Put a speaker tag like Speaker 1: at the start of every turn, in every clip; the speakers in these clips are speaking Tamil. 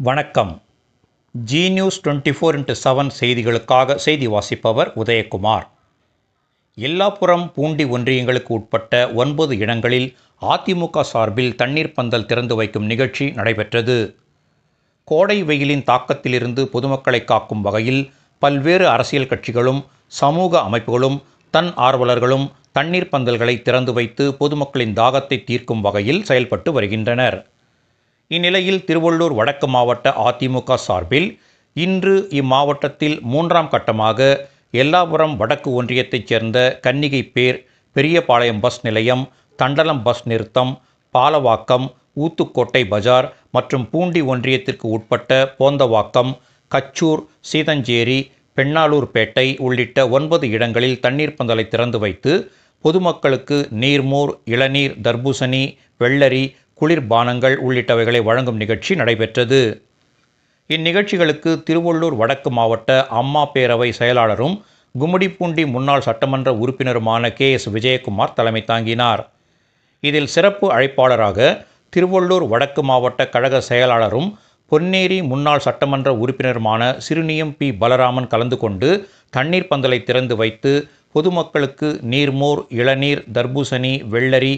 Speaker 1: வணக்கம். Zee news twenty four into seven செய்திகளுக்காக செய்தி வாசிப்பவர் உதயகுமார். எல்லாப்புறம் பூண்டி ஒன்றியங்களுக்கு உட்பட்ட ஒன்பது இடங்களில் அதிமுக சார்பில் தண்ணீர் பந்தல் திறந்து வைக்கும் நிகழ்ச்சி நடைபெற்றது. கோடை வெயிலின் தாக்கத்திலிருந்து பொதுமக்களை காக்கும் வகையில் பல்வேறு அரசியல் கட்சிகளும் சமூக அமைப்புகளும் தன் ஆர்வலர்களும் தண்ணீர் பந்தல்களை திறந்து வைத்து பொதுமக்களின் தாகத்தை தீர்க்கும் வகையில் செயல்பட்டு வருகின்றனர். இந்நிலையில் திருவள்ளூர் வடக்கு மாவட்ட அதிமுக சார்பில் இன்று இம்மாவட்டத்தில் மூன்றாம் கட்டமாக எல்லாபுரம் வடக்கு ஒன்றியத்தைச் சேர்ந்த கன்னிகை பேர் பெரியபாளையம் பஸ் நிலையம் தண்டலம் பஸ் நிறுத்தம் பாலவாக்கம் ஊத்துக்கோட்டை பஜார் மற்றும் பூண்டி ஒன்றியத்திற்கு உட்பட்ட போந்தவாக்கம் கச்சூர் சீதஞ்சேரி பெண்ணாலூர்பேட்டை உள்ளிட்ட ஒன்பது இடங்களில் தண்ணீர் பந்தலை திறந்து வைத்து பொதுமக்களுக்கு நீர்மோர் இளநீர் தர்பூசணி வெள்ளரி குளிர்பானங்கள் உள்ளிட்டவைகளை வழங்கும் நிகழ்ச்சி நடைபெற்றது. இந்நிகழ்ச்சிகளுக்கு திருவள்ளூர் வடக்கு மாவட்ட அம்மா பேரவை செயலாளரும் கும்மிடிப்பூண்டி முன்னாள் சட்டமன்ற உறுப்பினருமான கே எஸ் விஜயகுமார் தலைமை தாங்கினார். இதில் சிறப்பு அழைப்பாளராக திருவள்ளூர் வடக்கு மாவட்ட கழக செயலாளரும் பொன்னேரி முன்னாள் சட்டமன்ற உறுப்பினருமான சிறுனியம் பி. பலராமன் கலந்து கொண்டு தண்ணீர் பந்தலை திறந்து வைத்து பொதுமக்களுக்கு நீர்மோர் இளநீர் தர்பூசணி வெள்ளரி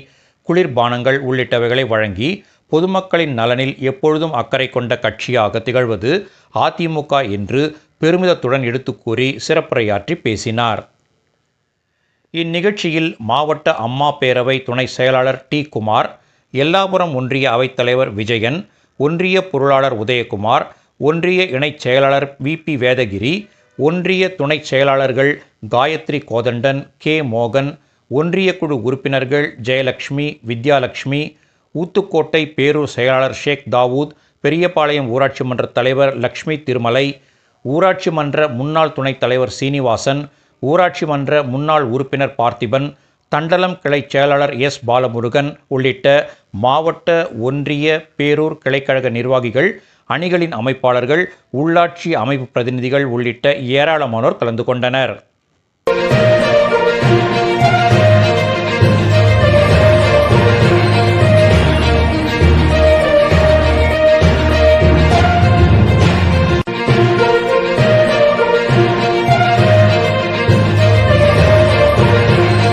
Speaker 1: குளிர்பானங்கள் உள்ளிட்டவைகளை வழங்கி பொதுமக்களின் நலனில் எப்பொழுதும் அக்கறை கொண்ட கட்சியாக திகழ்வது அதிமுக என்று பெருமிதத்துடன் எடுத்துக்கூறி சிறப்புரையாற்றி பேசினார். இந்நிகழ்ச்சியில் மாவட்ட அம்மா பேரவை துணை செயலாளர் டி. குமார் எல்லாபுரம் ஒன்றிய அவைத்தலைவர் விஜயன் ஒன்றிய பொருளாளர் உதயகுமார் ஒன்றிய இணைச் செயலாளர் வி. பி. வேதகிரி ஒன்றிய துணைச் செயலாளர்கள் காயத்ரி கோதண்டன் கே. மோகன் ஒன்றிய குழு உறுப்பினர்கள் ஜெயலக்ஷ்மி வித்யாலட்சுமி ஊத்துக்கோட்டை பேரூர் செயலாளர் ஷேக் தாவூத் பெரியபாளையம் ஊராட்சி மன்ற தலைவர் லக்ஷ்மி திருமலை ஊராட்சி மன்ற முன்னாள் துணைத் தலைவர் சீனிவாசன் ஊராட்சி மன்ற முன்னாள் உறுப்பினர் பார்த்திபன் தண்டலம் கிளை செயலாளர் எஸ். பாலமுருகன் உள்ளிட்ட மாவட்ட ஒன்றிய பேரூர் கிளைக்கழக நிர்வாகிகள் அணிகளின் அமைப்பாளர்கள் உள்ளாட்சி அமைப்பு பிரதிநிதிகள் உள்ளிட்ட ஏராளமானோர் கலந்து கொண்டனர். Thank you.